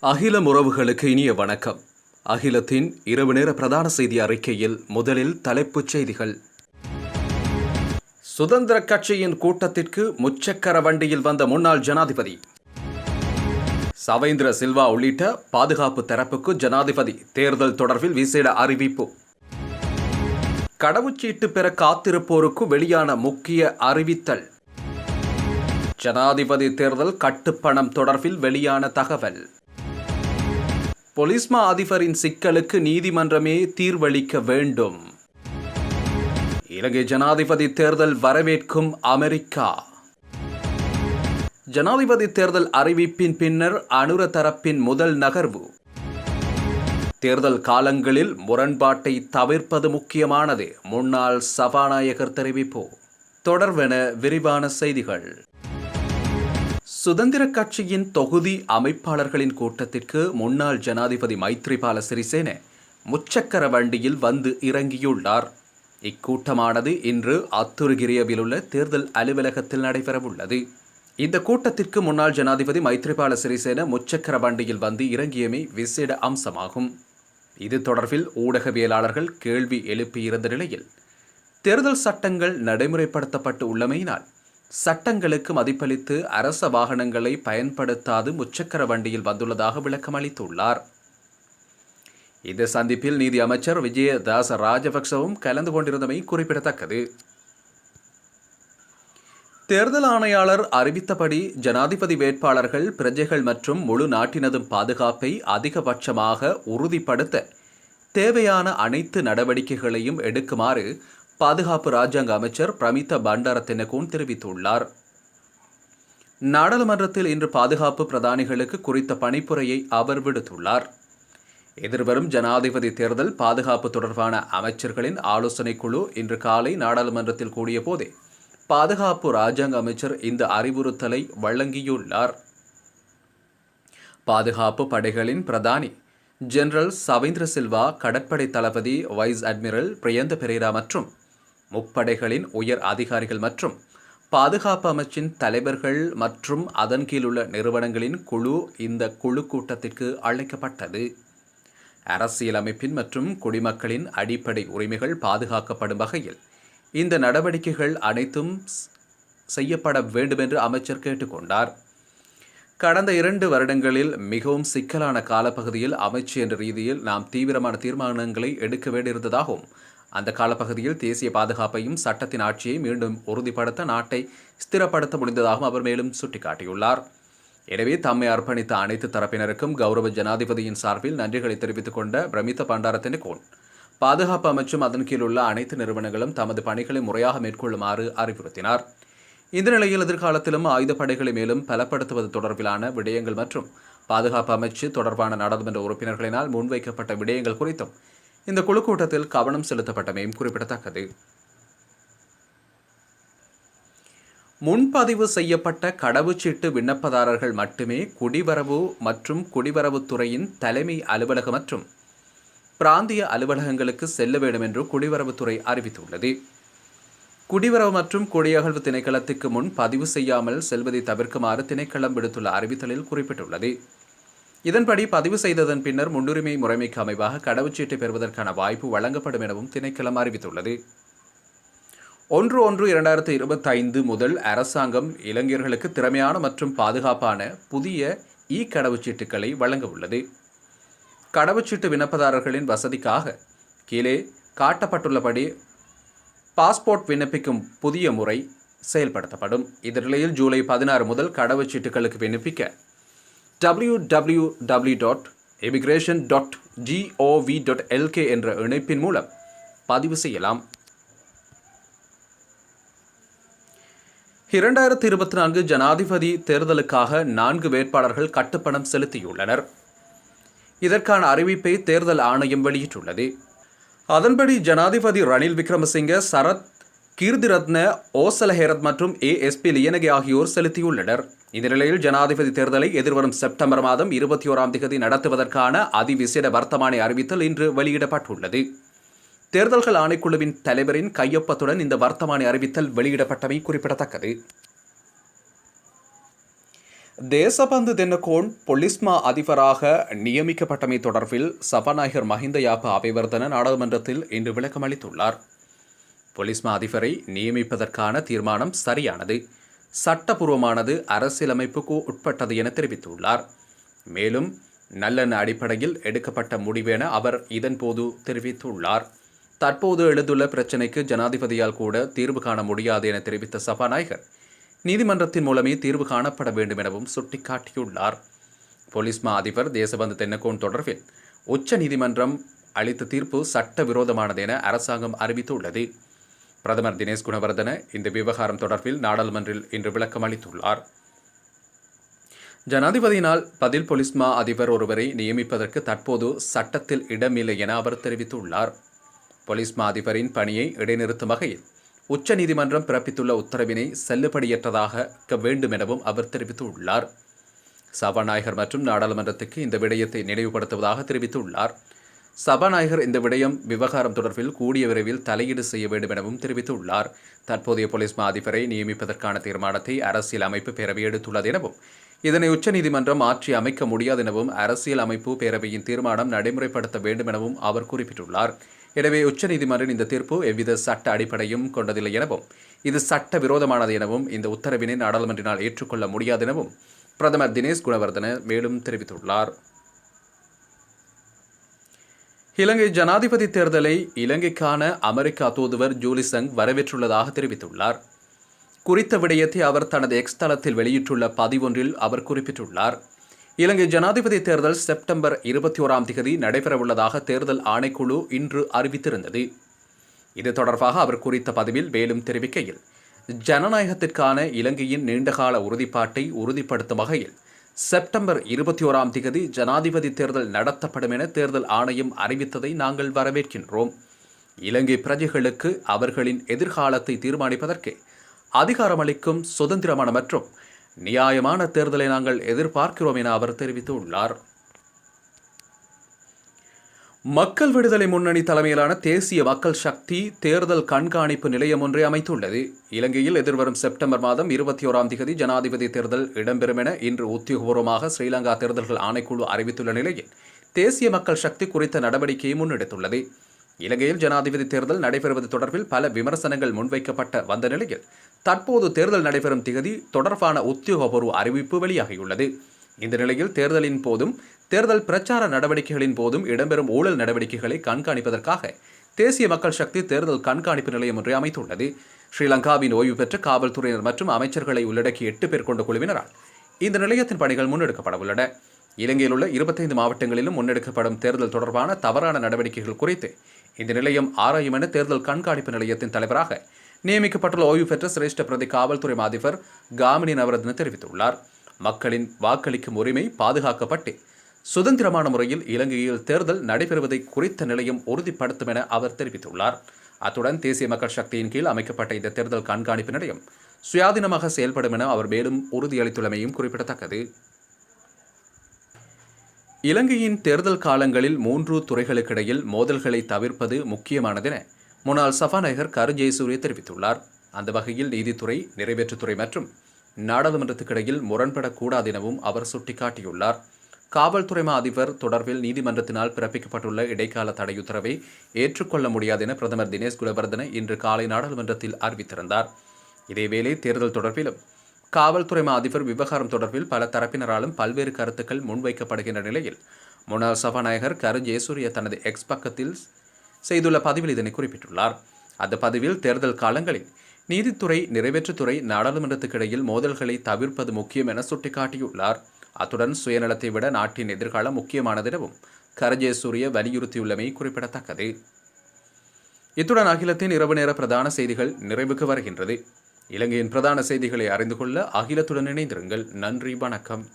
அகில உறவுகளுக்கு இனிய வணக்கம். அகிலத்தின் இரவு நேர பிரதான செய்தி அறிக்கையில் முதலில் தலைப்புச் செய்திகள். சுதந்திர கட்சியின் கூட்டத்திற்கு முச்சக்கர வண்டியில் வந்த முன்னாள் ஜனாதிபதி. சவேந்திர சில்வா உள்ளிட்ட பாதுகாப்பு தரப்புக்கு ஜனாதிபதி தேர்தல் தொடர்பில் விசேட அறிவிப்பு. கடவுச்சீட்டு பெற காத்திருப்போருக்கு வெளியான முக்கிய அறிவித்தல். ஜனாதிபதி தேர்தல் கட்டுப்பணம் தொடர்பில் வெளியான தகவல். பொலிஸ்மா அதிபரின் சிக்கலுக்கு நீதிமன்றமே தீர்வளிக்க வேண்டும். இலங்கை ஜனாதிபதி தேர்தல் வரவேற்கும் அமெரிக்கா. ஜனாதிபதி தேர்தல் அறிவிப்பின் பின்னர் அனுர தரப்பின் முதல் நகர்வு. தேர்தல் காலங்களில் முரண்பாட்டை தவிர்ப்பது முக்கியமானது. முன்னாள் சபாநாயகர் தெரிவிப்பு. தொடர்வென விரிவான செய்திகள். சுதந்திர கட்சியின் தொகுதி அமைப்பாளர்களின் கூட்டத்திற்கு முன்னாள் ஜனாதிபதி மைத்ரிபால சிறிசேன முச்சக்கர வண்டியில் வந்து இறங்கியுள்ளார். இக்கூட்டமானது இன்று அத்துருகிரியவில் உள்ள தேர்தல் அலுவலகத்தில் நடைபெறவுள்ளது. இந்த கூட்டத்திற்கு முன்னாள் ஜனாதிபதி மைத்ரிபால சிறிசேன முச்சக்கர வண்டியில் வந்து இறங்கியமை விசேட அம்சமாகும். இது தொடர்பில் ஊடகவியலாளர்கள் கேள்வி எழுப்பியிருந்த நிலையில் தேர்தல் சட்டங்கள் நடைமுறைப்படுத்தப்பட்டு உள்ளமையினால் சட்டங்களுக்கு மதிப்பளித்து அரச வாகனங்களை பயன்படுத்தாது முச்சக்கர வண்டியில் வந்துள்ளதாக விளக்கம் அளித்துள்ளார். இந்த சந்திப்பில் நீதி அமைச்சர் விஜயதாச ராஜபக்சவும் கலந்து கொண்டிருந்தமை குறிப்பிடத்தக்கது. தேர்தல் ஆணையாளர் அறிவித்தபடி ஜனாதிபதி வேட்பாளர்கள் பிரஜைகள் மற்றும் முழு நாட்டினதும் பாதுகாப்பை அதிகபட்சமாக உறுதிப்படுத்த தேவையான அனைத்து நடவடிக்கைகளையும் எடுக்குமாறு பாதுகாப்பு ராஜாங்க அமைச்சர் பிரமித்த பண்டார தெரிவித்துள்ளார். நாடாளுமன்றத்தில் இன்று பாதுகாப்பு பிரதானிகளுக்கு குறித்த பணிப்புரையை அவர் விடுத்துள்ளார். எதிர்வரும் ஜனாதிபதி தேர்தல் பாதுகாப்பு தொடர்பான அமைச்சர்களின் ஆலோசனைக் குழு இன்று காலை நாடாளுமன்றத்தில் கூடிய போதே பாதுகாப்பு ராஜாங்க அமைச்சர் இந்த அறிவுறுத்தலை வழங்கியுள்ளார். பாதுகாப்பு படைகளின் பிரதானி ஜெனரல் சவேந்திர சில்வா கடற்படை தளபதி வைஸ் அட்மிரல் பிரியந்த பெரேரா மற்றும் முப்படைகளின் உயர் அதிகாரிகள் மற்றும் பாதுகாப்பு அமைச்சின் தலைவர்கள் மற்றும் அதன் கீழுள்ள நிறுவனங்களின் குழு இந்த குழு கூட்டத்திற்கு அழைக்கப்பட்டது. அரசியலமைப்பின் மற்றும் குடிமக்களின் அடிப்படை உரிமைகள் பாதுகாக்கப்படும் வகையில் இந்த நடவடிக்கைகள் அனைத்தும் செய்யப்பட வேண்டும் என்று அமைச்சர் கேட்டுக்கொண்டார். கடந்த இரண்டு வருடங்களில் மிகவும் சிக்கலான காலப்பகுதியில் அமைச்சு என்ற ரீதியில் நாம் தீவிரமான தீர்மானங்களை எடுக்க வேண்டியிருந்ததாகவும் அந்த காலப்பகுதியில் தேசிய பாதுகாப்பையும் சட்டத்தின் ஆட்சியை மீண்டும் உறுதிப்படுத்த நாட்டை ஸ்திரப்படுத்த முடிந்ததாகவும் அவர் மேலும் சுட்டிக்காட்டியுள்ளார். எனவே தம்மை அர்ப்பணித்த அனைத்து தரப்பினருக்கும் கௌரவ ஜனாதிபதியின் சார்பில் நன்றிகளை தெரிவித்துக் கொண்ட பிரமித்த பண்டாரத்தின் கோன். பாதுகாப்பு அமைச்சும் அதன் கீழ் உள்ள அனைத்து நிறுவனங்களும் தமது பணிகளை முறையாக மேற்கொள்ளுமாறு அறிவுறுத்தினார். இந்த நிலையில் எதிர்காலத்திலும் ஆயுதப்படைகளை மேலும் பலப்படுத்துவது தொடர்பிலான விடயங்கள் மற்றும் பாதுகாப்பு அமைச்சு தொடர்பான நாடாளுமன்ற உறுப்பினர்களினால் முன்வைக்கப்பட்ட விடயங்கள் குறித்தும் இந்த குழு கூட்டத்தில் கவனம் செலுத்தப்பட்டமையும் குறிப்பிடத்தக்கது. முன்பதிவு செய்யப்பட்ட கடவுச்சீட்டு விண்ணப்பதாரர்கள் மட்டுமே குடிவரவு மற்றும் குடிவரவுத்துறையின் தலைமை அலுவலகம் மற்றும் பிராந்திய அலுவலகங்களுக்கு செல்ல வேண்டும் என்று குடிவரவுத்துறை அறிவித்துள்ளது. குடிவரவு மற்றும் குடியகழ்வு திணைக்களத்துக்கு முன் பதிவு செய்யாமல் செல்வதை தவிர்க்குமாறு திணைக்களம் விடுத்துள்ள அறிவித்தலில் குறிப்பிட்டுள்ளது. இதன்படி பதிவு செய்ததன் பின்னர் முன்னுரிமை முறைமைக்கு அமைவாக கடவுச்சீட்டை பெறுவதற்கான வாய்ப்பு வழங்கப்படும் எனவும் திணைக்களம் அறிவித்துள்ளது. ஒன்று ஒன்று இரண்டாயிரத்தி இருபத்தைந்து முதல் அரசாங்கம் இளைஞர்களுக்கு திறமையான மற்றும் பாதுகாப்பான புதிய இ கடவுச்சீட்டுகளை வழங்க உள்ளது. கடவுச்சீட்டு விண்ணப்பதாரர்களின் வசதிக்காக கீழே காட்டப்பட்டுள்ளபடி பாஸ்போர்ட் விண்ணப்பிக்கும் புதிய முறை செயல்படுத்தப்படும். இதனிலையில் ஜூலை பதினாறு முதல் கடவுச்சீட்டுகளுக்கு விண்ணப்பிக்க W W W dot emigration dot G O V dot LK என்ற இணைப்பின் மூலம் பதிவு செய்யலாம். இரண்டாயிரத்தி இருபத்தி நான்கு ஜனாதிபதி தேர்தலுக்காக நான்கு வேட்பாளர்கள் கட்டுப்பணம் செலுத்தியுள்ளனர். இதற்கான அறிவிப்பை தேர்தல் ஆணையம் வெளியிட்டுள்ளது. அதன்படி ஜனாதிபதி ரணில் விக்ரமசிங்க சரத் கீர்த்திரத்ன ஓசல ஹேரத் மற்றும் ஏ எஸ்பி லியனகே ஆகியோர் செலுத்தியுள்ளனர். இந்த நிலையில் ஜனாதிபதி தேர்தலை எதிர்வரும் செப்டம்பர் மாதம் இருபத்தி ஓராம் தேதி நடத்துவதற்கான அதிவிசேட வர்த்தமானி அறிவித்தல் இன்று வெளியிடப்பட்டுள்ளது. தேர்தல்கள் ஆணைக்குழுவின் தலைவரின் கையொப்பத்துடன் இந்த வர்த்தமானி அறிவித்தல் வெளியிடப்பட்டமை குறிப்பிடத்தக்கது. தேசபந்து தென்னகோன் பொலிஸ்மா அதிபராக நியமிக்கப்பட்டமை தொடர்பில் சபாநாயகர் மஹிந்த யாப்ப அபிவர்தன நாடாளுமன்றத்தில் இன்று விளக்கம் அளித்துள்ளார் பொலிஸ்மா அதிபரை நியமிப்பதற்கான தீர்மானம் சரியானது. சட்டபூர்வமானது அரசியலமைப்புக்கு உட்பட்டது என தெரிவித்துள்ளார். மேலும் நல்லெண்ண அடிப்படையில் எடுக்கப்பட்ட முடிவென அவர் இதன்போது தெரிவித்துள்ளார். தற்போது எழுந்துள்ள பிரச்சினைக்கு ஜனாதிபதியால் கூட தீர்வு காண முடியாது என தெரிவித்த சபாநாயகர் நீதிமன்றத்தின் மூலமே தீர்வு காணப்பட வேண்டும் எனவும் சுட்டிக்காட்டியுள்ளார். போலீஸ் மா அதிபர் தேசபந்து தென்னக்கோன் தொடர்பில் உச்ச நீதிமன்றம் அளித்த தீர்ப்பு சட்டவிரோதமானது என அரசாங்கம் அறிவித்துள்ளது. பிரதமர் தினேஷ் குணவர்தன இந்த விவகாரம் தொடர்பில் நாடாளுமன்றில் இன்று விளக்கம் அளித்துள்ளார். ஜனாதிபதியினால் பதில் பொலிஸ்மா அதிபர் ஒருவரை நியமிப்பதற்கு தற்போது சட்டத்தில் இடமில்லை என அவர் தெரிவித்துள்ளார். பொலிஸ்மா அதிபரின் பணியை இடைநிறுத்தும் வகையில் உச்ச நீதிமன்றம் பிறப்பித்துள்ள உத்தரவினை செல்லுபடியற்றதாக வேண்டும் எனவும் அவர் தெரிவித்துள்ளார். சபாநாயகர் மற்றும் நாடாளுமன்றத்துக்கு இந்த விடயத்தை நினைவுபடுத்துவதாக தெரிவித்துள்ளார். சபாநாயகர் இந்த விடயம் விவகாரம் தொடர்பில் கூடிய விரைவில் தலையீடு செய்ய வேண்டும் எனவும் தெரிவித்துள்ளார். தற்போதைய போலீஸ் மா அதிபரை நியமிப்பதற்கான தீர்மானத்தை அரசியல் அமைப்பு பேரவை எடுத்துள்ளது எனவும் இதனை உச்சநீதிமன்றம் மாற்றி அமைக்க முடியாது எனவும் அரசியல் அமைப்பு பேரவையின் தீர்மானம் நடைமுறைப்படுத்த வேண்டும் எனவும் அவர் குறிப்பிட்டுள்ளார். எனவே உச்சநீதிமன்றின் இந்த தீர்ப்பு எவ்வித சட்ட அடிப்படையும் கொண்டதில்லை எனவும் இது சட்ட விரோதமானது எனவும் இந்த உத்தரவினை நாடாளுமன்றினால் ஏற்றுக்கொள்ள முடியாது எனவும் பிரதமர் தினேஷ் குணவர்தன மேலும் தெரிவித்துள்ளார். இலங்கை ஜனாதிபதி தேர்தலை இலங்கைக்கான அமெரிக்கா தூதுவர் ஜூலிசங் வரவேற்றுள்ளதாக தெரிவித்துள்ளார். குறித்த விடயத்தை அவர் தனது எக்ஸ் தளத்தில் வெளியிட்டுள்ள பதிவொன்றில் அவர் குறிப்பிட்டுள்ளார். இலங்கை ஜனாதிபதி தேர்தல் செப்டம்பர் இருபத்தி ஓராம் தேதி நடைபெறவுள்ளதாக தேர்தல் ஆணைக்குழு இன்று அறிவித்திருந்தது. இது தொடர்பாக அவர் குறித்த பதிவில் மேலும் தெரிவிக்கையில் ஜனநாயகத்திற்கான இலங்கையின் நீண்டகால உறுதிப்பாட்டை உறுதிப்படுத்தும் வகையில் செப்டம்பர் இருபத்தி ஓராம் தேதி ஜனாதிபதி தேர்தல் நடத்தப்படும் என தேர்தல் ஆணையம் அறிவித்ததை நாங்கள் வரவேற்கின்றோம். இலங்கை பிரஜைகளுக்கு அவர்களின் எதிர்காலத்தை தீர்மானிப்பதற்கு அதிகாரமளிக்கும் சுதந்திரமான மற்றும் நியாயமான தேர்தலை நாங்கள் எதிர்பார்க்கிறோம் என அவர் தெரிவித்துள்ளார். மக்கள் விடுதலை முன்னணி தலைமையிலான தேசிய மக்கள் சக்தி தேர்தல் கண்காணிப்பு நிலையம் ஒன்றை அமைத்துள்ளது. இலங்கையில் எதிர்வரும் செப்டம்பர் மாதம் இருபத்தி ஓராம் தேதி ஜனாதிபதி தேர்தல் இடம்பெறும் என இன்று உத்தியோகபூர்வமாக ஸ்ரீலங்கா தேர்தல்கள் ஆணைக்குழு அறிவித்துள்ள நிலையில் தேசிய மக்கள் சக்தி குறித்த நடவடிக்கையை முன்னெடுத்துள்ளது. இலங்கையில் ஜனாதிபதி தேர்தல் நடைபெறுவது தொடர்பில் பல விமர்சனங்கள் முன்வைக்கப்பட்ட வந்த நிலையில் தற்போது தேர்தல் நடைபெறும் திகதி தொடர்பான உத்தியோகபூர்வ அறிவிப்பு வெளியாகியுள்ளது. இந்த நிலையில் தேர்தலின் போதும் தேர்தல் பிரச்சார நடவடிக்கைகளின் போதும் இடம்பெறும் ஊழல் நடவடிக்கைகளை கண்காணிப்பதற்காக தேசிய மக்கள் சக்தி தேர்தல் கண்காணிப்பு நிலையம் ஒன்றை அமைத்துள்ளது. ஸ்ரீலங்காவின் ஓய்வு பெற்ற காவல்துறையினர் மற்றும் அமைச்சர்களை உள்ளடக்கிய எட்டு பேர் கொண்ட குழுவினரால் இந்த நிலையத்தின் பணிகள் முன்னெடுக்கப்பட உள்ளன. இலங்கையில் உள்ள இருபத்தைந்து மாவட்டங்களிலும் முன்னெடுக்கப்படும் தேர்தல் தொடர்பான தவறான நடவடிக்கைகள் குறித்து இந்த நிலையம் ஆராயும் என தேர்தல் கண்காணிப்பு நிலையத்தின் தலைவராக நியமிக்கப்பட்டுள்ள ஓய்வு பெற்ற சிரேஷ்ட பிரதி காவல்துறை மாதிபர் காமினி நவரத்ன தெரிவித்துள்ளார். மக்களின் வாக்களிக்கும் உரிமை பாதுகாக்கப்பட்டு சுதந்திரமான முறையில் இலங்கையில் தேர்தல் நடைபெறுவதை குறித்த நிலையம் உறுதிப்படுத்தும் என அவர் தெரிவித்துள்ளார். அத்துடன் தேசிய மக்கள் சக்தியின் கீழ் அமைக்கப்பட்ட இந்த தேர்தல் கண்காணிப்பு நிலையம் சுயாதீனமாக செயல்படும் என அவர் மேலும் உறுதியளித்துள்ளமையும் குறிப்பிடத்தக்கது. இலங்கையின் தேர்தல் காலங்களில் மூன்று துறைகளுக்கிடையில் மோதல்களை தவிர்ப்பது முக்கியமானதென முன்னாள் சபாநாயகர் கரு ஜெயசூரிய தெரிவித்துள்ளார். அந்த வகையில் நீதித்துறை நிறைவேற்றுத்துறை மற்றும் நாடாளுமன்றத்துக்கிடையில் முரண்படக்கூடாது எனவும் அவர் சுட்டிக்காட்டியுள்ளார். காவல்துறை மா அதிபர் தொடர்பில் நீதிமன்றத்தினால் பிறப்பிக்கப்பட்டுள்ள இடைக்கால தடையுத்தரவை ஏற்றுக்கொள்ள முடியாது என பிரதமர் தினேஷ் குலவர்தன இன்று காலை நாடாளுமன்றத்தில் அறிவித்திருந்தார். இதேவேளை தேர்தல் தொடர்பிலும் காவல்துறை மா அதிபர் விவகாரம் தொடர்பில் பல தரப்பினராலும் பல்வேறு கருத்துக்கள் முன்வைக்கப்படுகின்ற நிலையில் முன்னாள் சபாநாயகர் கரு ஜெயசூரிய தனது எக்ஸ் பக்கத்தில் செய்துள்ள பதிவில் இதனை குறிப்பிட்டுள்ளார். அந்த பதிவில் தேர்தல் காலங்களில் நீதித்துறை நிறைவேற்றுத்துறை நாடாளுமன்றத்துக்கிடையில் மோதல்களை தவிர்ப்பது முக்கியம் என சுட்டிக்காட்டியுள்ளார். அத்துடன் சுயநலத்தை விட நாட்டின் எதிர்காலம் முக்கியமானதெனவும் கரஜயசூரிய வலியுறுத்தியுள்ளமை குறிப்பிடத்தக்கது. இத்துடன் அகிலத்தின் இரவு நேர பிரதான செய்திகள் நிறைவுக்கு வருகின்றது. இலங்கையின் பிரதான செய்திகளை அறிந்து கொள்ள அகிலத்துடன் இணைந்திருங்கள். நன்றி வணக்கம்.